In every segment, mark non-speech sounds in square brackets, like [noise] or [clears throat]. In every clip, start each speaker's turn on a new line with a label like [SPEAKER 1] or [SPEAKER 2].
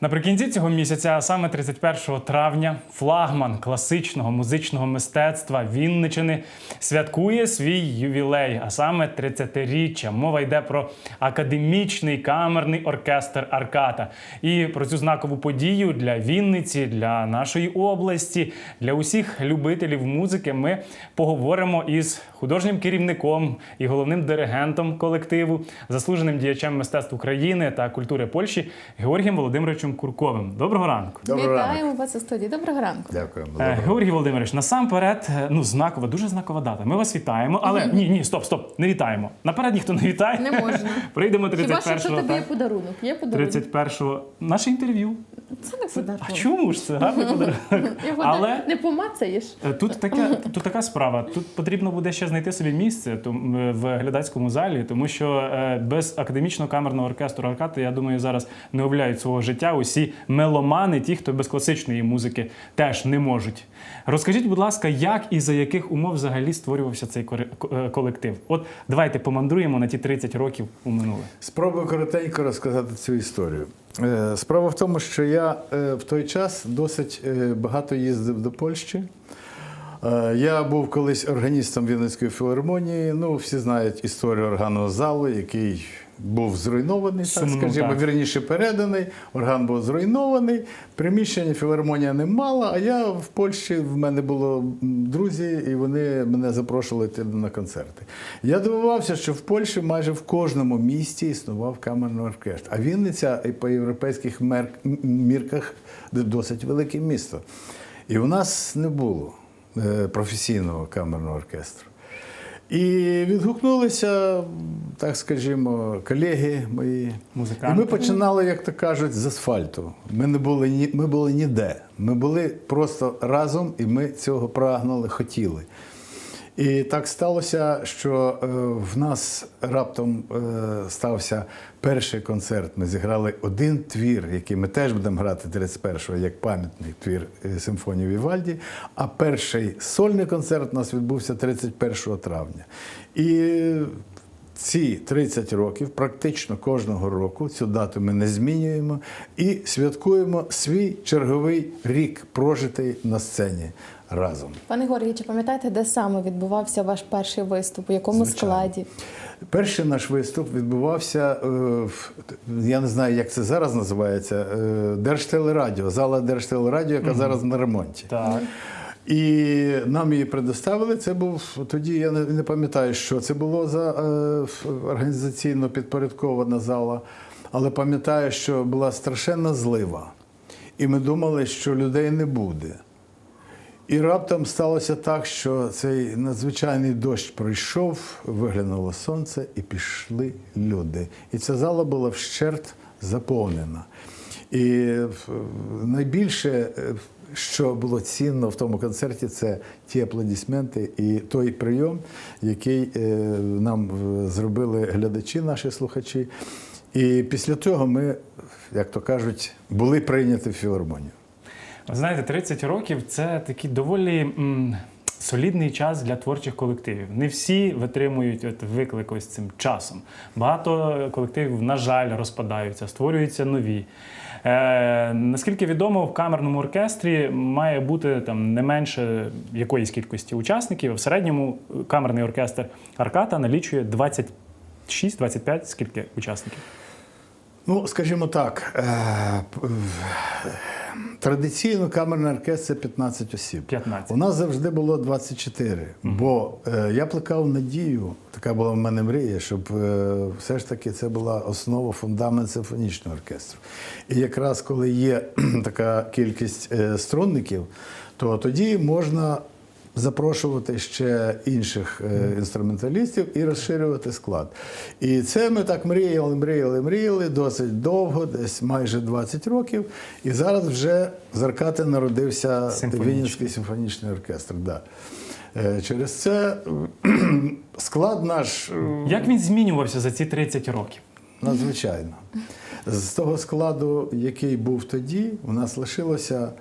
[SPEAKER 1] Наприкінці цього місяця, а саме 31 травня, флагман класичного музичного мистецтва Вінничини святкує свій ювілей, а саме 30-річчя. Мова йде про академічний камерний оркестр Арката. І про цю знакову подію для Вінниці, для нашої області, для усіх любителів музики ми поговоримо із художнім керівником і головним диригентом колективу, заслуженим діячем мистецтв України та культури Польщі Георгієм Володимировичем Курковим. Доброго ранку.
[SPEAKER 2] Доброго
[SPEAKER 3] Вітаємо
[SPEAKER 2] ранку.
[SPEAKER 3] вас у студії. Доброго ранку.
[SPEAKER 2] Дякую.
[SPEAKER 1] Е, Георгій Володимирович, насамперед, е, ну знакова, дуже знакова дата. Ми вас вітаємо, але ні, ні, стоп, стоп, не вітаємо. Наперед ніхто не вітає.
[SPEAKER 3] Не можна. [laughs]
[SPEAKER 1] Прийдемо
[SPEAKER 3] Хіба що тобі є подарунок? Є подарунок.
[SPEAKER 1] 31-го. Наше інтерв'ю.
[SPEAKER 3] Це не подарунок.
[SPEAKER 1] А чому ж це гарний подарунок?
[SPEAKER 3] Його
[SPEAKER 1] Але
[SPEAKER 3] не помацаєш.
[SPEAKER 1] Е, Тут така, тут така справа. Тут потрібно буде ще знайти собі місце в глядацькому залі, тому що е, без академічного камерного оркестру Аркати, я думаю, зараз не уявляють свого життя. Усі меломани, ті, хто без класичної музики, теж не можуть. Розкажіть, будь ласка, як і за яких умов взагалі створювався цей е, колектив? От давайте помандруємо на ті 30 років у минуле.
[SPEAKER 2] Спробую коротенько розказати цю історію. Справа в тому, що я е, в той час досить е, багато їздив до Польщі. Е, Я був колись органістом Вінницької філармонії. Ну, всі знають історію органного залу, який був зруйнований, так скажімо,
[SPEAKER 1] так.
[SPEAKER 2] вірніше переданий. Орган був зруйнований. Приміщення філармонія не мала. А я в Польщі в мене було друзі, і вони мене запрошували йти на концерти. Я дивувався, що в Польщі майже в кожному місті існував камерний оркестр. А Вінниця і по європейських мірках досить велике місто. І у нас не було е, професійного камерного оркестру. І відгукнулися, так скажімо, колеги мої.
[SPEAKER 1] Музиканти.
[SPEAKER 2] І ми починали, як то кажуть, з асфальту. Ми не були ні, ми були ніде. Ми були просто разом, і ми цього прагнули, хотіли. І так сталося, що е, в нас раптом е, стався перший концерт. Ми зіграли один твір, який ми теж будемо грати 31-го, як пам'ятний твір е, симфонії Вівальді. А перший сольний концерт у нас відбувся 31 травня. І ці 30 років, практично кожного року, цю дату ми не змінюємо і святкуємо свій черговий рік, прожитий на сцені разом.
[SPEAKER 3] Пане Георгій, чи пам'ятаєте, де саме відбувався ваш перший виступ? У якому
[SPEAKER 2] Звичайно.
[SPEAKER 3] складі?
[SPEAKER 2] Перший наш виступ відбувався, е, я не знаю, як це зараз називається, е, Держтелерадіо, зала Держтелерадіо, яка зараз на ремонті.
[SPEAKER 1] Так.
[SPEAKER 2] І нам її предоставили. Це був тоді, я не, не пам'ятаю, що це було за е, організаційно підпорядкована зала, але пам'ятаю, що була страшенна злива. І ми думали, що людей не буде. І раптом сталося так, що цей надзвичайний дощ пройшов, виглянуло сонце, і пішли люди. І ця зала була вщерть заповнена. І е, найбільше, е, що було цінно в тому концерті, це ті аплодисменти і той прийом, який е, нам зробили глядачі, наші слухачі. І після того ми, як то кажуть, були прийняті в філармонію.
[SPEAKER 1] Знаєте, 30 років це такий доволі м, солідний час для творчих колективів. Не всі витримують от виклик ось цим часом. Багато колективів, на жаль, розпадаються, створюються нові. Е, наскільки відомо, в камерному оркестрі має бути там не менше якоїсь кількості учасників. В середньому камерний оркестр Арката налічує 26-25 скільки учасників.
[SPEAKER 2] Ну, скажімо так, е, традиційно камерний оркестр це 15 осіб.
[SPEAKER 1] 15.
[SPEAKER 2] У нас завжди було 24. Бо е, я плекав надію, така була в мене мрія, щоб е, все ж таки це була основа, фундамент симфонічного оркестру. І якраз коли є [clears throat] така кількість е, струнників, то тоді можна запрошувати ще інших е, інструменталістів і розширювати склад. І це ми так мріяли, мріяли, мріяли досить довго, десь майже 20 років. І зараз вже з Аркати народився. Вінницький симфонічний оркестр. Да. Е, Через це [clears throat] склад наш е,
[SPEAKER 1] Як він змінювався за ці 30 років?
[SPEAKER 2] Надзвичайно. З того складу, який був тоді, у нас лишилося,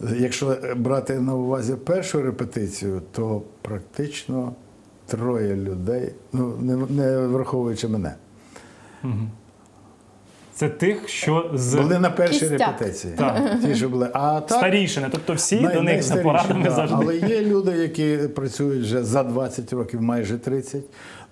[SPEAKER 2] якщо брати на увазі першу репетицію, то практично троє людей, ну не, не враховуючи мене.
[SPEAKER 1] Це тих, що з
[SPEAKER 2] Були на першій
[SPEAKER 3] Кістяк.
[SPEAKER 2] репетиції.
[SPEAKER 1] Так.
[SPEAKER 2] Ті, що були. А так,
[SPEAKER 1] старішини. Тобто всі
[SPEAKER 2] най-
[SPEAKER 1] до них за порадами
[SPEAKER 2] да.
[SPEAKER 1] завжди.
[SPEAKER 2] Але є люди, які працюють вже за 20 років, майже 30.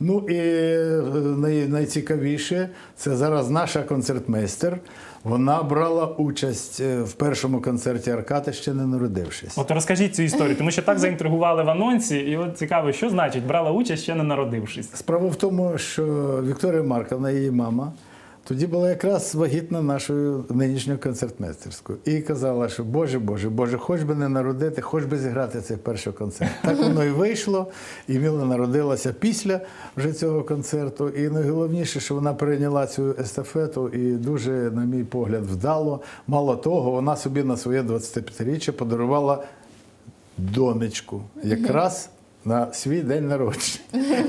[SPEAKER 2] Ну і е, най, найцікавіше, це зараз наша концертмейстер. Вона брала участь е, в першому концерті Аркати, ще не народившись.
[SPEAKER 1] От розкажіть цю історію, тому що так заінтригували в анонсі, і от цікаво, що значить брала участь ще не народившись.
[SPEAKER 2] Справа в тому, що Вікторія Марковна, її мама, тоді була якраз вагітна нашою нинішньою концертмейстерською. І казала, що Боже, Боже, Боже, хоч би не народити, хоч би зіграти цей перший концерт. Так воно і вийшло. І Міла народилася після вже цього концерту. І найголовніше, що вона перейняла цю естафету і дуже, на мій погляд, вдало. Мало того, вона собі на своє 25-річчя подарувала донечку, якраз на свій день народження.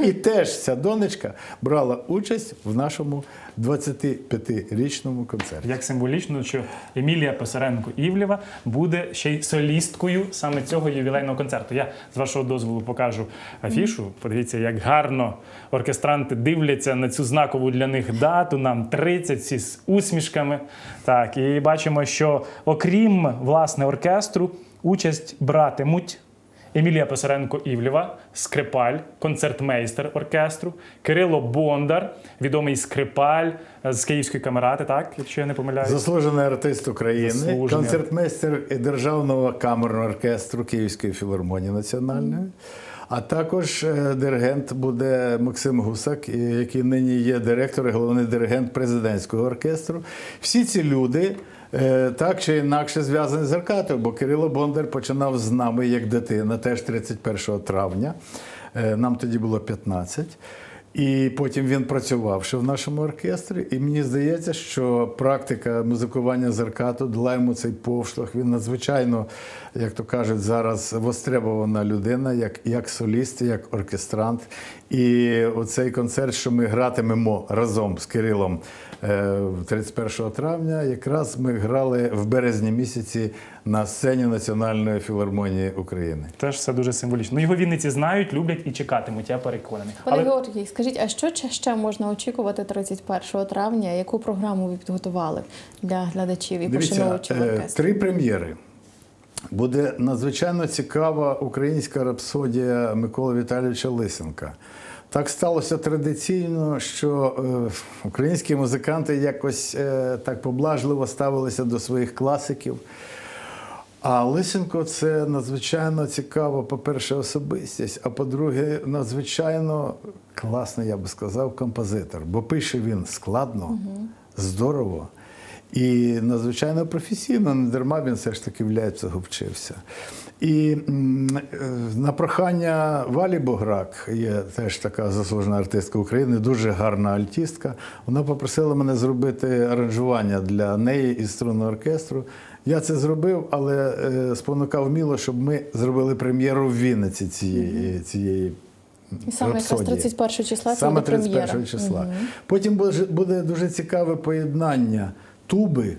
[SPEAKER 2] І [laughs] теж ця донечка брала участь в нашому 25-річному концерті.
[SPEAKER 1] Як символічно, що Емілія Писаренко Івлєва буде ще й солісткою саме цього ювілейного концерту. Я з вашого дозволу покажу афішу. Подивіться, як гарно оркестранти дивляться на цю знакову для них дату. Нам 30, всі з усмішками. Так, і бачимо, що окрім власне оркестру, участь братимуть. Емілія Писаренко Івлєва, скрипаль, концертмейстер оркестру, Кирило Бондар, відомий скрипаль з Київської камерати, так, якщо я не помиляюсь.
[SPEAKER 2] Заслужений артист України,
[SPEAKER 1] Заслужений.
[SPEAKER 2] концертмейстер Державного камерного оркестру Київської філармонії національної. А також е, диригент буде Максим Гусак, який нині є директор і головний диригент президентського оркестру. Всі ці люди е, так чи інакше зв'язані з Аркатою, бо Кирило Бондар починав з нами як дитина, теж 31 травня. Е, Нам тоді було 15. І потім він працював ще в нашому оркестрі. І мені здається, що практика музикування з аркату дала йому цей повштовх. Він надзвичайно, як то кажуть, зараз востребована людина, як, як соліст, як оркестрант. І оцей концерт, що ми гратимемо разом з Кирилом е, 31 травня, якраз ми грали в березні місяці на сцені Національної філармонії України.
[SPEAKER 1] Теж все дуже символічно. Ну, його Вінниці знають, люблять і чекатимуть, я переконаний.
[SPEAKER 3] Пане
[SPEAKER 1] Але
[SPEAKER 3] Георгій, скажіть, а що ще- можна очікувати 31 травня? Яку програму ви підготували для глядачів і пошановувачів
[SPEAKER 2] е,
[SPEAKER 3] оркестру?
[SPEAKER 2] три прем'єри. Буде надзвичайно цікава українська рапсодія Миколи Віталійовича Лисенка. Так сталося традиційно, що е, українські музиканти якось е, так поблажливо ставилися до своїх класиків. А Лисенко це надзвичайно цікава, по-перше, особистість, а по-друге, надзвичайно класний, я би сказав, композитор. Бо пише він складно, здорово і надзвичайно професійно, не дарма він все ж таки в Ляйпцигу вчився. І е, на прохання Валі Бограк, є теж така заслужена артистка України, дуже гарна альтістка. Вона попросила мене зробити аранжування для неї із струнного оркестру. Я це зробив, але е, спонукав міло, щоб ми зробили прем'єру в Вінниці цієї, цієї
[SPEAKER 3] І саме якраз 31 числа
[SPEAKER 2] Саме 31 числа. Потім буде- буде дуже цікаве поєднання туби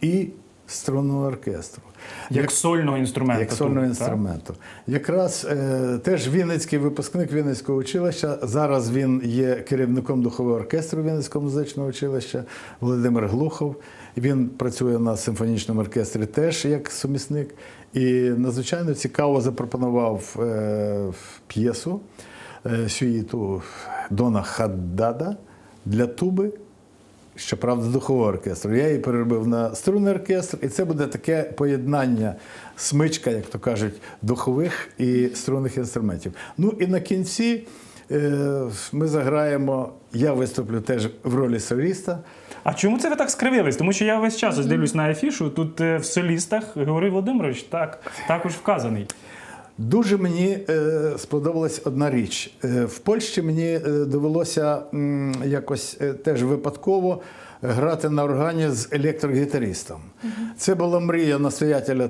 [SPEAKER 2] і струнного оркестру.
[SPEAKER 1] як сольного інструменту.
[SPEAKER 2] Як сольного інструменту. Якраз е, теж Вінницький випускник Вінницького училища. Зараз він є керівником духового оркестру Вінницького музичного училища Володимир Глухов. Він працює на симфонічному оркестрі теж як сумісник. І надзвичайно цікаво запропонував е, п'єсу е, сюїту Дона Хаддада для туби щоправда, духового оркестру. Я її переробив на струнний оркестр, і це буде таке поєднання смичка, як то кажуть, духових і струнних інструментів. Ну і на кінці ми заграємо. Я виступлю теж в ролі соліста.
[SPEAKER 1] А чому це ви так скривились? Тому що я весь час ось дивлюсь на афішу. Тут е, в солістах Георгій Володимирович так, також вказаний.
[SPEAKER 2] Дуже мені е, сподобалась одна річ. Е, в Польщі мені е, довелося якось теж випадково грати на органі з електрогітаристом. Це була мрія настоятеля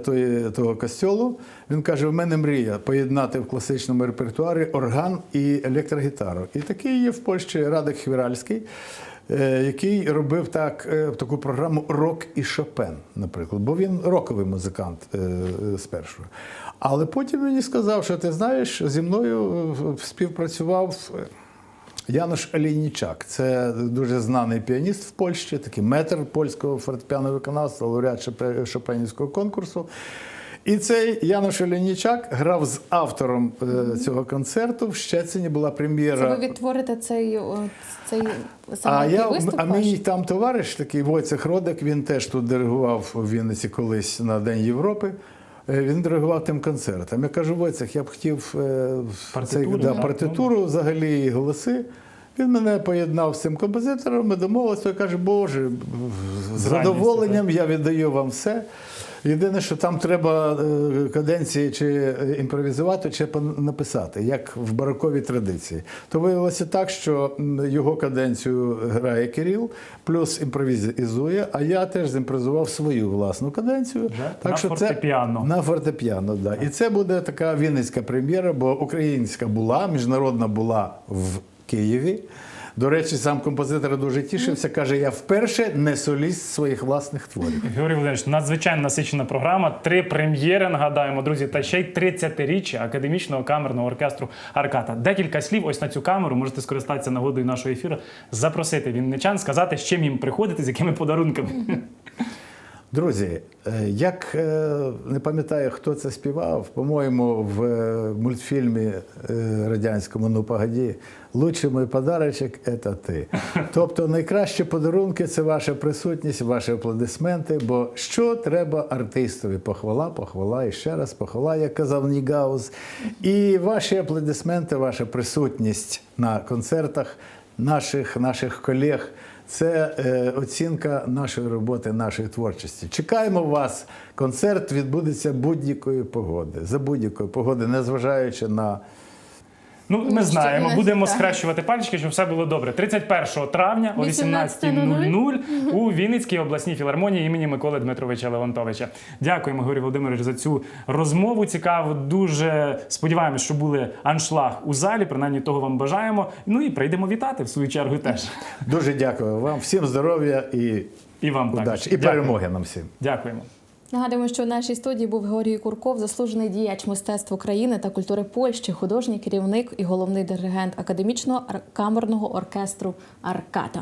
[SPEAKER 2] того костьолу. Він каже: в мене мрія поєднати в класичному репертуарі орган і електрогітару. І такий є в Польщі Радик Хвіральський. Е, Який робив так е, таку програму Рок і Шопен, наприклад, бо він роковий музикант е, спершу. Але потім мені сказав, що ти знаєш, зі мною співпрацював Януш Алінічак. Це дуже знаний піаніст в Польщі, такий метр польського фортепіано виконавства, лауреат Шопе- Шопенівського конкурсу. І цей Януш Олінічак грав з автором е, цього концерту. В Щецині була
[SPEAKER 3] Це
[SPEAKER 2] прем'єра.
[SPEAKER 3] ви відтворите цей, цей
[SPEAKER 2] А, я,
[SPEAKER 3] виступ
[SPEAKER 2] а мій там товариш, такий Войцех Родик, він теж тут диригував у Вінниці колись на День Європи. Е, Він диригував тим концертом. Я кажу, Войцех, я б хотів е,
[SPEAKER 1] Партитуру,
[SPEAKER 2] цей, да, партитуру, взагалі і голоси. Він мене поєднав з цим композитором, ми домовилися, той каже, Боже, З задоволенням я віддаю вам все. Єдине, що там треба е, каденції чи е, імпровізувати, чи написати, як в бароковій традиції. То виявилося так, що його каденцію грає Кирил, плюс імпровізує, а я теж зімпровізував свою власну каденцію.
[SPEAKER 1] Вже на фортепіано.
[SPEAKER 2] Це, на фортепіано, да. І це буде така вінницька прем'єра, бо українська була, міжнародна була в Києві. До речі, сам композитор дуже тішився. Каже: я вперше не соліст своїх власних творів.
[SPEAKER 1] Георгій Володимирович, надзвичайно насичена програма. Три прем'єри нагадаємо, друзі, та ще й 30-річчя академічного камерного оркестру Арката. Декілька слів ось на цю камеру. Можете скористатися нагодою нашого ефіру, запросити вінничан, сказати, з чим їм приходити, з якими подарунками.
[SPEAKER 2] Друзі, е, як е, не пам'ятаю, хто це співав, по-моєму, в е, мультфільмі радянському Ну погоді, лучший мій подарочок це ти. Тобто найкращі подарунки це ваша присутність, ваші аплодисменти. Бо що треба артистові? Похвала, похвала і ще раз похвала, як казав Нігаус. І ваші аплодисменти, ваша присутність на концертах наших, наших колег. Це е, оцінка нашої роботи, нашої творчості. Чекаємо вас. Концерт відбудеться будь-якої погоди, за будь-якої погоди, незважаючи на
[SPEAKER 1] Ну, ми
[SPEAKER 3] Ну,
[SPEAKER 1] знаємо, будемо
[SPEAKER 3] так.
[SPEAKER 1] схрещувати пальчики, щоб все було добре. 31 травня о 18.00 у Вінницькій обласній філармонії імені Миколи Дмитровича Леонтовича. Дякуємо, Георгій Володимирович, за цю розмову. Цікаво. Дуже сподіваємось, що були аншлаг у залі. Принаймні того вам бажаємо. Ну і прийдемо вітати в свою чергу теж.
[SPEAKER 2] дуже дякую вам, всім здоров'я і
[SPEAKER 1] І вам також.
[SPEAKER 2] удачі, і перемоги нам всім.
[SPEAKER 1] Дякуємо.
[SPEAKER 3] Нагадуємо, що в нашій студії був Георгій Курков, заслужений діяч мистецтв України та культури Польщі, художній керівник і головний диригент академічного камерного оркестру Арката.